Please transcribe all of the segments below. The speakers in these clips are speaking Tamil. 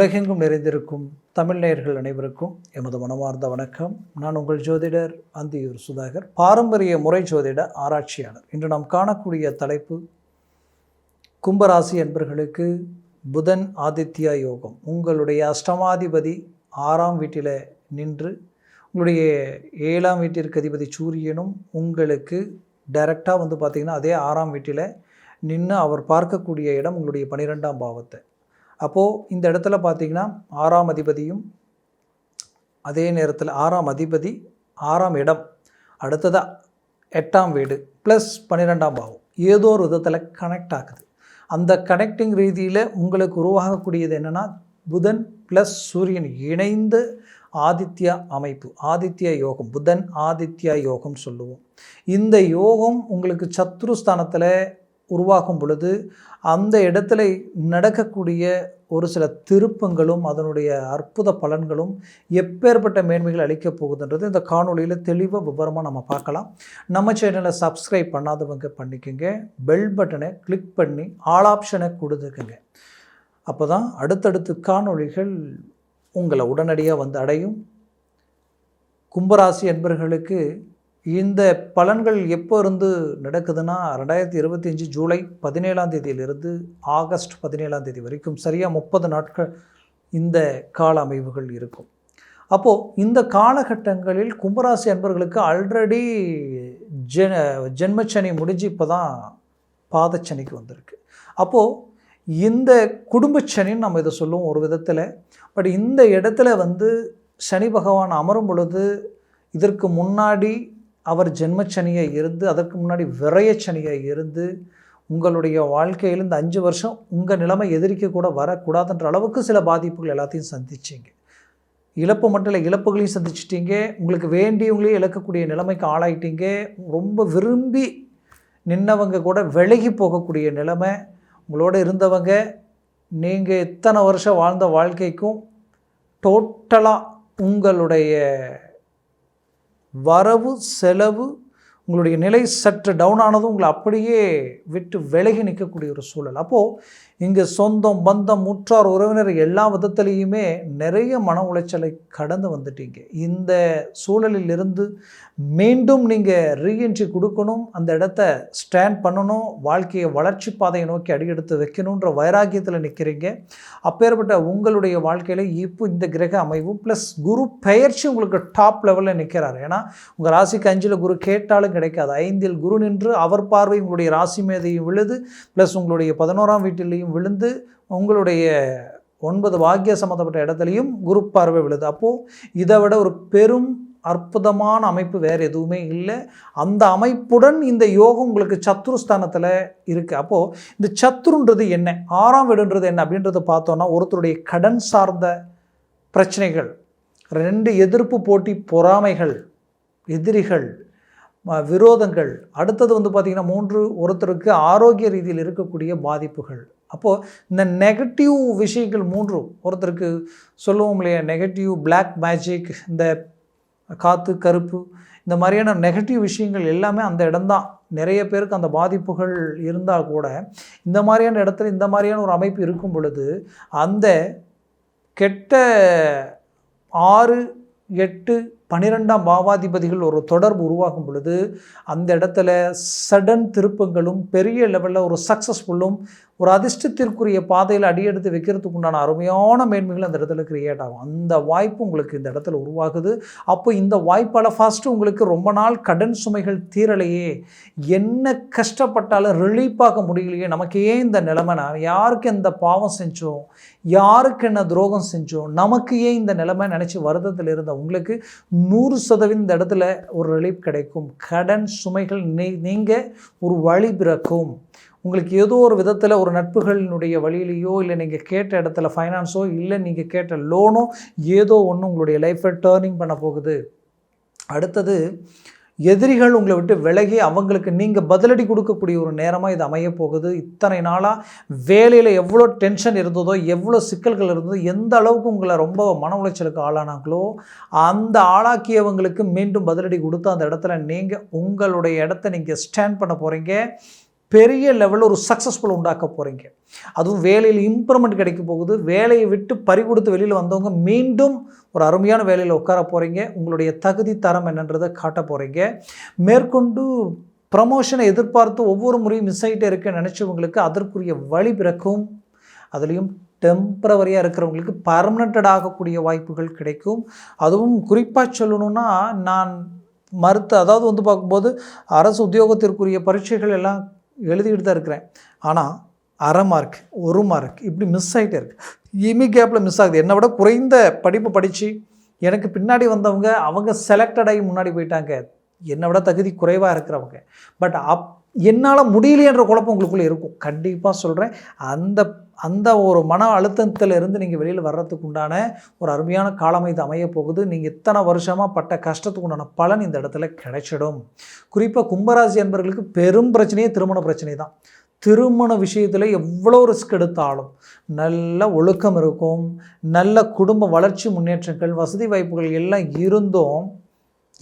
உலகெங்கும் நிறைந்திருக்கும் தமிழ்நேயர்கள் அனைவருக்கும் எமது மனமார்ந்த வணக்கம். நான் உங்கள் ஜோதிடர் அந்தியூர் சுதாகர் பாரம்பரிய முறை ஜோதிட ஆராய்ச்சியாளர். இன்று நாம் காணக்கூடிய தலைப்பு கும்பராசி என்பர்களுக்கு புதன் ஆதித்யா யோகம். உங்களுடைய அஷ்டமாதிபதி ஆறாம் வீட்டில் நின்று உங்களுடைய ஏழாம் வீட்டிற்கு அதிபதி சூரியனும் உங்களுக்கு டைரெக்டாக வந்து பார்த்திங்கன்னா அதே ஆறாம் வீட்டில் நின்று அவர் பார்க்கக்கூடிய இடம் உங்களுடைய பன்னிரெண்டாம் பாவத்தை. அப்போது இந்த இடத்துல பார்த்தீங்கன்னா ஆறாம் அதிபதியும் அதே நேரத்தில் ஆறாம் அதிபதி ஆறாம் இடம் அடுத்ததாக எட்டாம் வீடு ப்ளஸ் பன்னிரெண்டாம் பாவம். ஏதோ ஒரு விதத்தில் கனெக்ட் ஆகுது. அந்த கனெக்டிங் ரீதியில் உங்களுக்கு உருவாகக்கூடியது என்னென்னா புதன் ப்ளஸ் சூரியன் இணைந்து ஆதித்யா அமைப்பு ஆதித்யா யோகம் புதன் ஆதித்யா யோகம் சொல்லுவோம். இந்த யோகம் உங்களுக்கு சத்ருஸ்தானத்தில் உருவாகும் பொழுது அந்த இடத்துல நடக்கக்கூடிய ஒரு சில திருப்பங்களும் அதனுடைய அற்புத பலன்களும் எப்பேற்பட்ட மேன்மைகள் அளிக்கப் போகுதுன்றது இந்த காணொளியில் தெளிவாக விவரமாக நம்ம பார்க்கலாம். நம்ம சேனலை சப்ஸ்கிரைப் பண்ணாதவங்க பண்ணிக்கோங்க. பெல் பட்டனை கிளிக் பண்ணி ஆல் ஆப்ஷனை கொடுத்துக்குங்க. அப்போ தான் அடுத்தடுத்து காணொளிகள் உங்களை உடனடியாக வந்து அடையும். கும்பராசி என்பர்களுக்கு இந்த பலன்கள் எப்போ இருந்து நடக்குதுன்னா ரெண்டாயிரத்தி இருபத்தஞ்சி ஜூலை பதினேழாம் தேதியிலிருந்து ஆகஸ்ட் பதினேழாம் தேதி வரைக்கும் சரியாக முப்பது நாட்கள் இந்த கால அமைவுகள் இருக்கும். அப்போது இந்த காலகட்டங்களில் கும்பராசி அன்பர்களுக்கு ஆல்ரெடி ஜெ ஜென்மச்சனி முடிஞ்சு இப்போ தான் பாதச்சனிக்கு வந்திருக்கு. அப்போது இந்த குடும்பச்சனின்னு நம்ம இதை சொல்லுவோம் ஒரு விதத்தில். பட் இந்த இடத்துல வந்து சனி பகவான் அமரும் பொழுது இதற்கு முன்னாடி அவர் ஜென்மச்சனியை இருந்து அதற்கு முன்னாடி விரயச்சனியாக இருந்து உங்களுடைய வாழ்க்கையில் இந்த அஞ்சு வருஷம் உங்கள் நிலைமை எதிரிக்க கூட வரக்கூடாதுன்ற அளவுக்கு சில பாதிப்புகள் எல்லாத்தையும் சந்திச்சிங்க. இழப்பு மட்டும் இல்லை இழப்புகளையும் சந்திச்சிட்டீங்க. உங்களுக்கு வேண்டியவங்களையும் இழக்கக்கூடிய நிலைமைக்கு ஆளாயிட்டீங்க. ரொம்ப விரும்பி நின்னவங்க கூட விலகி போகக்கூடிய நிலைமை. உங்களோட இருந்தவங்க நீங்கள் இத்தனை வருஷம் வாழ்ந்த வாழ்க்கைக்கும் டோட்டலாக உங்களுடைய வரவு செலவு உங்களுடைய நிலை சற்று டவுன் ஆனதும் உங்களை அப்படியே விட்டு விலகி நிற்கக்கூடிய ஒரு சூழல். அப்போது இங்கே சொந்தம் பந்தம் முற்றார் உறவினர் எல்லா விதத்துலேயுமே நிறைய மன உளைச்சலை கடந்து வந்துட்டீங்க. இந்த சூழலில் இருந்து மீண்டும் நீங்கள் ரீஎன்ட்ரி கொடுக்கணும் அந்த இடத்த ஸ்டாண்ட் பண்ணணும் வாழ்க்கையை வளர்ச்சி பாதையை நோக்கி அடியெடுத்து வைக்கணுன்ற வைராக்கியத்தில் நிற்கிறீங்க அப்பேற்பட்ட உங்களுடைய வாழ்க்கையில் இப்போ இந்த கிரக அமைவு ப்ளஸ் குரு பெயர்ச்சி உங்களுக்கு டாப் லெவலில் நிற்கிறார் ஏன்னா உங்கள் ராசிக்கு அஞ்சில் குரு கேட்டாலும் கிடைக்காது. ஐந்தில் குரு நின்று அவர் பார்வை உங்களுடைய ராசி மேதையும் விழுது ப்ளஸ் உங்களுடைய பதினோராம் வீட்டிலையும் விழுந்து உங்களுடைய ஒன்பது வாக்கிய சம்மந்தப்பட்ட இடத்துலையும் குரு பார்வை விழுது. அப்போது இதை விட ஒரு பெரும் அற்புதமான அமைப்பு வேறு எதுவுமே இல்லை. அந்த அமைப்புடன் இந்த யோகம் உங்களுக்கு சத்ருஸ்தானத்தில் இருக்குது அப்போது இந்த சத்ருன்றது என்ன? ஆறாம் வீடுன்றது என்ன? அப்படின்றத பார்த்தோன்னா ஒருத்தருடைய கடன் சார்ந்த பிரச்சனைகள் ரெண்டு எதிர்ப்பு போட்டி பொறாமைகள் எதிரிகள் விரோதங்கள் அடுத்தது வந்து பார்த்திங்கன்னா மூன்று ஒருத்தருக்கு ஆரோக்கிய ரீதியில் இருக்கக்கூடிய பாதிப்புகள். அப்போது இந்த நெகட்டிவ் விஷயங்கள் மூன்றும் ஒருத்தருக்கு சொல்லுவோம் இல்லையா நெகட்டிவ் பிளாக் மேஜிக் இந்த காற்று கருப்பு இந்த மாதிரியான நெகட்டிவ் விஷயங்கள் எல்லாமே அந்த இடம்தான். நிறைய பேருக்கு அந்த பாதிப்புகள் இருந்தால் கூட இந்த மாதிரியான இடத்துல இந்த மாதிரியான ஒரு அமைப்பு இருக்கும் பொழுது அந்த கெட்ட ஆறு எட்டு பனிரெண்டாம் பாவாதிபதிகள் ஒரு தொடர்பு உருவாகும் பொழுது அந்த இடத்துல சடன் திருப்பங்களும் பெரிய லெவலில் ஒரு சக்ஸஸ்ஃபுல்லும் ஒரு அதிர்ஷ்டத்திற்குரிய பாதையில் அடியெடுத்து வைக்கிறதுக்கு உண்டான அருமையான மேன்மைகள் அந்த இடத்துல கிரியேட் ஆகும். அந்த வாய்ப்பு உங்களுக்கு இந்த இடத்துல உருவாகுது. அப்போ இந்த வாய்ப்பால் ஃபஸ்ட்டு உங்களுக்கு ரொம்ப நாள் கடன் சுமைகள் தீரலையே. என்ன கஷ்டப்பட்டாலும் ரிலீஃபாக முடியலையே. நமக்கு ஏன் இந்த நிலைமை நான் யாருக்கு இந்த பாவம் செஞ்சோம்? யாருக்கு என்ன துரோகம் செஞ்சோம்? நமக்கு ஏன் இந்த நிலைமை நினச்சி வருத்தத்தில் இருந்த? உங்களுக்கு நூறு சதவீதம் இந்த இடத்துல ஒரு ரிலீஃப் கிடைக்கும். கடன் சுமைகள் நீ நீங்கள் ஒரு வழி பிறக்கும். உங்களுக்கு ஏதோ ஒரு விதத்தில் ஒரு நட்புகளினுடைய வழியிலையோ இல்லை நீங்கள் கேட்ட இடத்துல ஃபைனான்ஸோ இல்லை நீங்கள் கேட்ட லோனோ ஏதோ ஒன்று உங்களுடைய லைஃப்பை டேர்னிங் பண்ண போகுது. அடுத்தது எதிரிகள் உங்களை விட்டு விலகி அவங்களுக்கு நீங்கள் பதிலடி கொடுக்கக்கூடிய ஒரு நேரமாக இது அமைய போகுது. இத்தனை நாளாக வேலையில் எவ்வளோ டென்ஷன் இருந்ததோ எவ்வளோ சிக்கல்கள் இருந்ததோ எந்த அளவுக்கு உங்களை ரொம்ப மன உளைச்சலுக்கு ஆளானாங்களோ அந்த ஆளாக்கியவங்களுக்கு மீண்டும் பதிலடி கொடுத்து அந்த இடத்துல நீங்கள் உங்களுடைய இடத்த நீங்கள் ஸ்டாண்ட் பண்ண போகிறீங்க பெரிய லெவலில் ஒரு சக்ஸஸ்ஃபுல் உண்டாக்க போகிறீங்க அதுவும் வேலையில் இம்ப்ரூவ்மெண்ட் கிடைக்க போகுது. வேலையை விட்டு பறி கொடுத்து வெளியில் வந்தவங்க மீண்டும் ஒரு அருமையான வேலையில் உட்கார போகிறீங்க உங்களுடைய தகுதி தரம் என்னன்றதை காட்ட போகிறீங்க மேற்கொண்டு ப்ரமோஷனை எதிர்பார்த்து ஒவ்வொரு முறையும் மிஸ் ஆகிட்டே இருக்க நினச்சவங்களுக்கு அதற்குரிய வழி பிறக்கும். அதுலேயும் டெம்பரவரியாக இருக்கிறவங்களுக்கு பர்மனண்டட் ஆகக்கூடிய வாய்ப்புகள் கிடைக்கும். அதுவும் குறிப்பாக சொல்லணும்னா நான் மறுத்து அதாவது வந்து பார்க்கும்போது அரசு உத்தியோகத்திற்குரிய பரீட்சைகள் எல்லாம் எழுதிக்கிட்டு தான் இருக்கிறேன். ஆனால் அரை மார்க் ஒரு மார்க் இப்படி மிஸ் ஆகிட்டே இருக்குது இமி கேப்பில் மிஸ் ஆகுது. என்னை விட குறைந்த படிப்பு படித்து எனக்கு பின்னாடி வந்தவங்க அவங்க செலக்டட் ஆகி முன்னாடி போயிட்டாங்க. என்னை விட தகுதி குறைவாக இருக்கிறவங்க. பட் அப் என்னால் முடியலையன்ற குழப்பம் உங்களுக்குள்ளே இருக்கும். கண்டிப்பாக சொல்கிறேன் அந்த அந்த ஒரு மன அழுத்தத்தில் இருந்து நீங்கள் வெளியில் வர்றதுக்கு உண்டான ஒரு அருமையான காலம் இது அமைய போகுது. நீங்கள் இத்தனை வருஷமாக பட்ட கஷ்டத்துக்கு உண்டான பலன் இந்த இடத்துல கிடைச்சிடும். குறிப்பாக கும்பராசி என்பவர்களுக்கு பெரும் பிரச்சனையே திருமண பிரச்சனை தான். திருமண விஷயத்தில் எவ்வளோ ரிஸ்க் எடுத்தாலும் நல்ல ஒழுக்கம் இருக்கும். நல்ல குடும்ப வளர்ச்சி முன்னேற்றங்கள் வசதி வாய்ப்புகள் எல்லாம் இருந்தும்.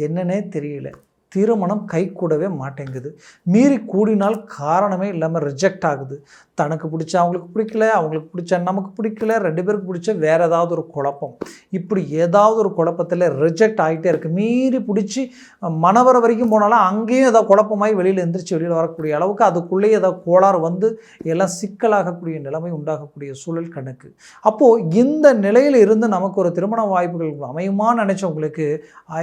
என்னன்னே தெரியல. திருமணம் கைக்கூடவே மாட்டேங்குது. மீறி கூடினால் காரணமே இல்லாமல் ரிஜெக்ட் ஆகுது. தனக்கு பிடிச்ச அவங்களுக்கு பிடிக்கல அவங்களுக்கு பிடிச்ச நமக்கு பிடிக்கல ரெண்டு பேருக்கு பிடிச்ச வேறு ஏதாவது ஒரு குழப்பம். இப்படி ஏதாவது ஒரு குழப்பத்தில் ரிஜெக்ட் ஆகிட்டே இருக்குது மீறி பிடிச்சி மணவர வரைக்கும் போனாலும் அங்கேயும் ஏதாவது குழப்பமாகி வெளியில் எந்திரிச்சு வெளியில் வரக்கூடிய அளவுக்கு அதுக்குள்ளேயே ஏதாவது கோளாறு வந்து எல்லாம் சிக்கலாகக்கூடிய நிலைமை உண்டாகக்கூடிய சூழல் கணக்கு. அப்போது இந்த நிலையில் இருந்து நமக்கு ஒரு திருமண வாய்ப்புகள் அமையுமான்னு நினச்சவங்களுக்கு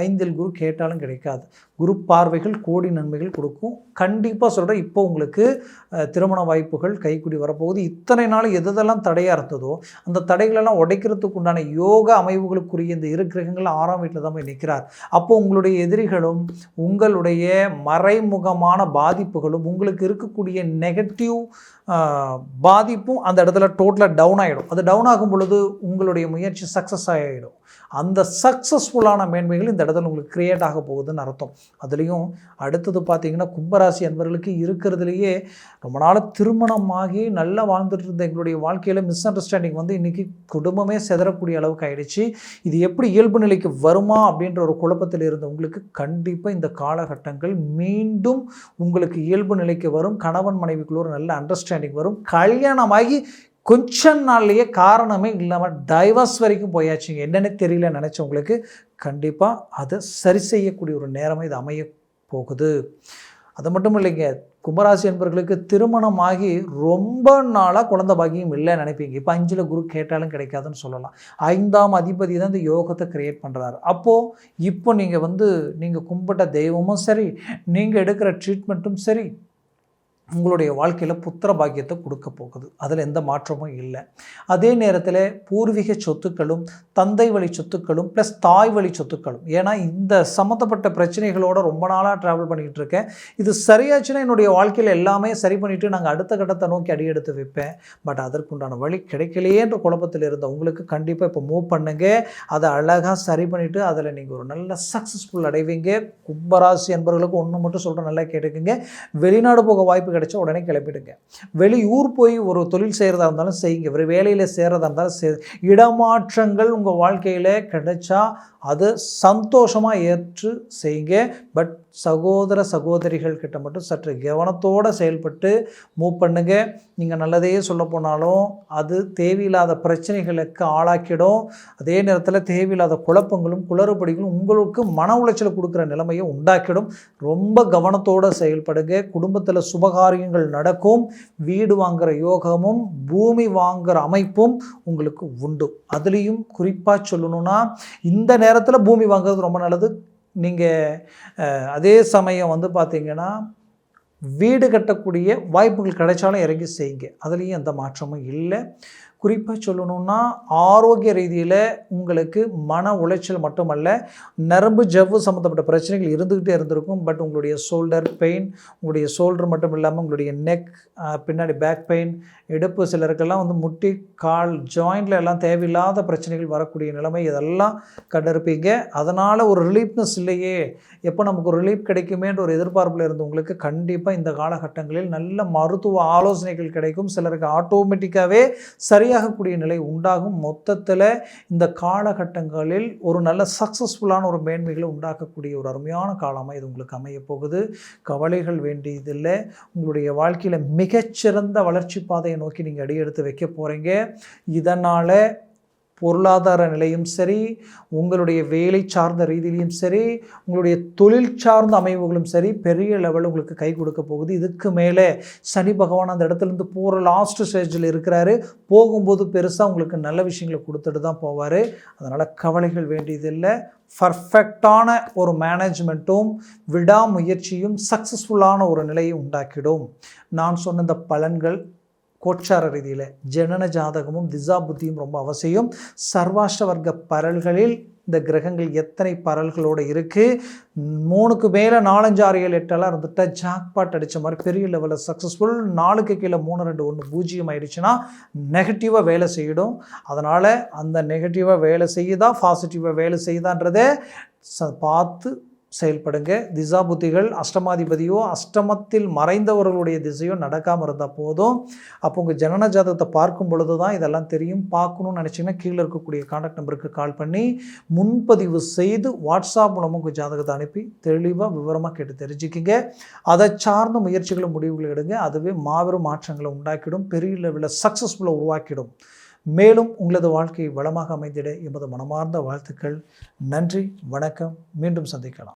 ஐந்தில் குரு கேட்டாலும் கிடைக்காது. குரு பார்வைகள் கோடி நன்மைகள் கொடுக்கும். கண்டிப்பாக சொல்கிறேன் இப்போ உங்களுக்கு திருமண வாய்ப்புகள் கைக்குடி வரப்போகுது. இத்தனை நாள் எதெல்லாம் தடையாக இருந்ததோ அந்த தடைகளெல்லாம் உடைக்கிறதுக்கு உண்டான யோக அமைவுகளுக்குரிய இந்த இரு கிரகங்கள் ஆறாம் வீட்டில் தான் போய் நிற்கிறார் அப்போ உங்களுடைய எதிரிகளும் உங்களுடைய மறைமுகமான பாதிப்புகளும் உங்களுக்கு இருக்கக்கூடிய நெகட்டிவ் பாதிப்பும் அந்த இடத்துல டோட்டலாக டவுன் ஆகிடும் அது டவுன் ஆகும் பொழுது உங்களுடைய முயற்சி சக்ஸஸ் ஆகிடும் அந்த சக்ஸஸ்ஃபுல்லான மேன்மைகள் இந்த இடத்துல உங்களுக்கு க்ரியேட் ஆக போகுதுன்னு அர்த்தம். அதுலேயும் அடுத்தது பார்த்தீங்கன்னா கும்பராசி அன்பர்களுக்கு இருக்கிறதுலையே ரொம்ப நாள் திருமணமாகி நல்லா வாழ்ந்துட்டு இருந்த எங்களுடைய வாழ்க்கையில் மிஸ் அண்டர்ஸ்டாண்டிங் வந்து இன்றைக்கி குடும்பமே செதறக்கூடிய அளவுக்கு ஆயிடுச்சு. இது எப்படி இயல்பு நிலைக்கு வருமா அப்படின்ற ஒரு குழப்பத்தில் இருந்த உங்களுக்கு கண்டிப்பாக இந்த காலகட்டங்கள் மீண்டும் உங்களுக்கு இயல்பு நிலைக்கு வரும். கணவன் மனைவிக்குள்ள ஒரு நல்ல அண்டர்ஸ்டாண்டிங் வரும். கல்யாணமாகி கொஞ்ச நாள்லேயே காரணமே இல்லாமல் டைவர்ஸ் வரைக்கும் போயாச்சுங்க. என்னென்னு தெரியல நினச்சவங்களுக்கு கண்டிப்பாக அதை சரி செய்யக்கூடிய ஒரு நேரமாக இது அமைய போகுது. அது மட்டும் இல்லைங்க. கும்பராசி என்பவர்களுக்கு திருமணமாகி ரொம்ப நாளாக குழந்தை பாக்கியம் இல்லைன்னு நினைப்பீங்க. இப்போ அஞ்சில் குரு கேட்டாலும் கிடைக்காதுன்னு சொல்லலாம். ஐந்தாம் அதிபதி தான் இந்த யோகத்தை கிரியேட் பண்ணுறாரு அப்போது இப்போ நீங்கள் வந்து நீங்கள் கும்பிட்ட தெய்வமும் சரி நீங்கள் எடுக்கிற ட்ரீட்மெண்ட்டும் சரி உங்களுடைய வாழ்க்கையில் புத்திர பாக்கியத்தை கொடுக்க போகுது. அதில் எந்த மாற்றமும் இல்லை. அதே நேரத்தில் பூர்வீக சொத்துக்களும் தந்தை வழி சொத்துக்களும் ப்ளஸ் தாய் வழி சொத்துக்களும். ஏன்னா இந்த சம்மந்தப்பட்ட பிரச்சனைகளோட ரொம்ப நாளாக ட்ராவல் பண்ணிக்கிட்டு இருக்கேன். இது சரியாச்சுன்னா என்னுடைய வாழ்க்கையில் எல்லாமே சரி பண்ணிவிட்டு நாங்கள் அடுத்த கட்டத்தை நோக்கி அடி எடுத்து வைப்பேன். பட் அதற்குண்டான வழி கிடைக்கலையேன்ற குழப்பத்தில் இருந்த உங்களுக்கு கண்டிப்பாக இப்போ மூவ் பண்ணுங்க. அதை அழகாக சரி பண்ணிவிட்டு அதில் நீங்கள் ஒரு நல்ல சக்ஸஸ்ஃபுல் அடைவீங்க. கும்பராசி என்பவர்களுக்கு ஒன்று மட்டும் சொல்கிறேன் நல்லா கேட்டுக்குங்க. வெளிநாடு போக வாய்ப்பு கிடைச்சா உடனே கிளப்பிடுங்க வெளியூர் போய் ஒரு தொழில் செய்கிறதா இருந்தாலும் செய்யுங்க. ஒரு வேலையில் செய்கிறதா இருந்தாலும் செய் இடமாற்றங்கள் உங்கள் வாழ்க்கையில் கிடைச்சா அது சந்தோஷமாக ஏற்று செய்யுங்க. பட் சகோதர சகோதரிகள் கிட்ட மட்டும் சற்று கவனத்தோடு செயல்பட்டு மூவ் பண்ணுங்க. நீங்கள் நல்லதே சொல்ல போனாலும் அது தேவையில்லாத பிரச்சனைகளுக்கு ஆளாக்கிடும். அதே நேரத்தில் தேவையில்லாத குழப்பங்களும் குளறுபடிகளும் உங்களுக்கு மன உளைச்சல் கொடுக்குற நிலைமையை உண்டாக்கிடும். ரொம்ப கவனத்தோடு செயல்படுங்க. குடும்பத்தில் சுபகாரியங்கள் நடக்கும். வீடு வாங்குகிற யோகமும் பூமி வாங்குகிற அமைப்பும் உங்களுக்கு உண்டு. அதுலேயும் குறிப்பாக சொல்லணும்னா இந்த நேரத்தில் பூமி வாங்குறது ரொம்ப நல்லது. நீங்கள் அதே சமயம் வந்து பார்த்தீங்கன்னா வீடு கட்டக்கூடிய வாய்ப்புகள் கிடைச்சாலும் இறங்கி செய்யுங்க. அதுலேயும் எந்த மாற்றமும் இல்லை. குறிப்பாக சொல்லணும்னா ஆரோக்கிய ரீதியில் உங்களுக்கு மன உளைச்சல் மட்டுமல்ல நரம்பு ஜவ்வு சம்மந்தப்பட்ட பிரச்சனைகள் இருந்துக்கிட்டே இருந்திருக்கும். பட் உங்களுடைய ஷோல்டர் பெயின் உங்களுடைய ஷோல்டர் மட்டும் இல்லாமல் உங்களுடைய நெக் பின்னாடி பேக் பெயின் இடுப்பு சிலருக்கெல்லாம் வந்து முட்டி கால் ஜாயிண்டில் எல்லாம் தேவையில்லாத பிரச்சனைகள் வரக்கூடிய நிலைமை இதெல்லாம் கண்டிருப்பீங்க அதனால் ஒரு ரிலீஃப்னஸ் இல்லையே. எப்போ நமக்கு ஒரு ரிலீஃப் கிடைக்குமேன்ற ஒரு எதிர்பார்ப்பில் இருந்தவங்களுக்கு கண்டிப்பாக இந்த காலகட்டங்களில் நல்ல மருத்துவ ஆலோசனைகள் கிடைக்கும். சிலருக்கு ஆட்டோமேட்டிக்காகவே சரியாக வெளியாகக்கூடிய நிலை உண்டாகும். மொத்தத்தில் இந்த காலகட்டங்களில் ஒரு நல்ல சக்ஸஸ்ஃபுல்லான ஒரு மேன்மைகளை உண்டாக்கக்கூடிய ஒரு அருமையான காலமாக இது உங்களுக்கு அமைய போகுது. கவலைகள் வேண்டியதில்லை. உங்களுடைய வாழ்க்கையில் மிகச்சிறந்த வளர்ச்சி பாதையை நோக்கி நீங்கள் அடியெடுத்து வைக்க போகிறீங்க இதனால் பொருளாதார நிலையும் சரி உங்களுடைய வேலை சார்ந்த ரீதியிலையும் சரி உங்களுடைய தொழில் சார்ந்த அமைவுகளும் சரி பெரிய லெவலில் உங்களுக்கு கை கொடுக்க போகுது. இதுக்கு மேலே சனி பகவான் அந்த இடத்துலேருந்து போகிற லாஸ்ட் ஸ்டேஜில் இருக்கிறாரு. போகும்போது பெருசாக உங்களுக்கு நல்ல விஷயங்களை கொடுத்துட்டு தான் போவார். அதனால் கவலைகள் வேண்டியதில்லை. பர்ஃபெக்டான ஒரு மேனேஜ்மெண்ட்டும் விடாமுயற்சியும் சக்ஸஸ்ஃபுல்லான ஒரு நிலையை உண்டாக்கிடும். நான் சொன்ன இந்த பலன்கள் கோட்சார ரீதியில் ஜனன ஜாதகமும் திசா புத்தியும் ரொம்ப அவசியம். சர்வாஷ்ட வர்க்க பரல்களில் இந்த கிரகங்கள் எத்தனை பரல்களோடு இருக்குது மூணுக்கு மேலே நாலஞ்சு ஆறு ஏழு எட்டெல்லாம் இருந்துட்டா ஜாக்பாட் அடித்த மாதிரி பெரிய லெவலில் சக்ஸஸ்ஃபுல் நாலுக்கு கீழே மூணு ரெண்டு ஒன்று பூஜ்ஜியம் ஆயிடுச்சுன்னா நெகட்டிவாக வேலை செய்யிடும். அதனால் அந்த நெகட்டிவாக வேலை செய்யுதா? பாசிட்டிவாக வேலை செய்யுதான்றதை ச பார்த்து செயல்படுங்க. திசா புத்திகள் அஷ்டமாதிபதியோ அஷ்டமத்தில் மறைந்தவர்களுடைய திசையோ நடக்காமல் இருந்தால் போதும். அப்போ உங்கள் ஜனன ஜாதகத்தை பார்க்கும் பொழுது தான் இதெல்லாம் தெரியும். பார்க்கணும்னு நினச்சிங்கன்னா கீழே இருக்கக்கூடிய காண்டாக்ட் நம்பருக்கு கால் பண்ணி முன்பதிவு செய்து வாட்ஸ்அப் மூலமாக உங்கள் ஜாதகத்தை அனுப்பி தெளிவாக விவரமாக கேட்டு தெரிஞ்சுக்கிங்க. அதை சார்ந்த முயற்சிகளும் முடிவுகளை எடுங்க. அதுவே மாபெரும் மாற்றங்களை உண்டாக்கிடும். பெரிய லெவலில் சக்ஸஸ்ஃபுல்லாக உருவாக்கிடும். மேலும் உங்களது வாழ்க்கை வளமாக அமைந்திட எமது மனமார்ந்த வாழ்த்துக்கள். நன்றி வணக்கம். மீண்டும் சந்திக்கலாம்.